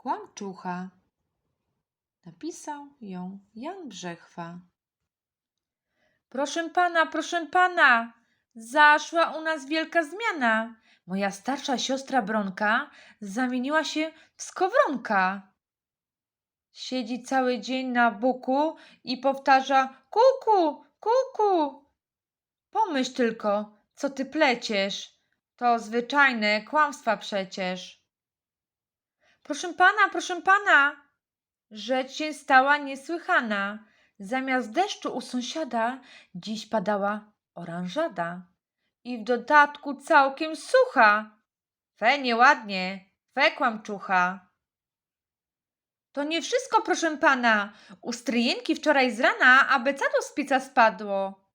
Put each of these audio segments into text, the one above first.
Kłamczucha. Napisał ją Jan Brzechwa. Proszę pana, proszę pana, zaszła u nas wielka zmiana. Moja starsza siostra Bronka zamieniła się w skowronka. Siedzi cały dzień na buku i powtarza kuku, kuku. Pomyśl tylko, co ty pleciesz. To zwyczajne kłamstwa przecież. Proszę pana, proszę pana, rzecz się stała niesłychana. Zamiast deszczu u sąsiada dziś padała oranżada. I w dodatku całkiem sucha. Fe nieładnie, fe kłamczucha. To nie wszystko, proszę pana. U stryjenki wczoraj z rana abecado z pieca spadło.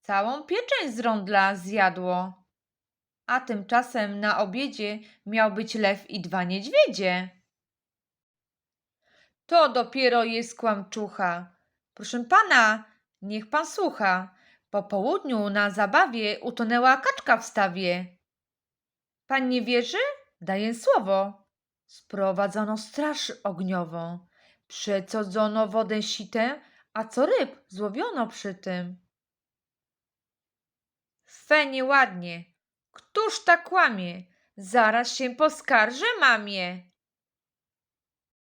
Całą pieczeń z rondla zjadło. A tymczasem na obiedzie miał być lew i dwa niedźwiedzie. To dopiero jest kłamczucha. Proszę pana, niech pan słucha. Po południu na zabawie utonęła kaczka w stawie. Pan nie wierzy? Daję słowo. Sprowadzono straż ogniową. Przecodzono wodę sitę, a co ryb złowiono przy tym. Fe nieładnie. Któż tak kłamie? Zaraz się poskarżę mamie.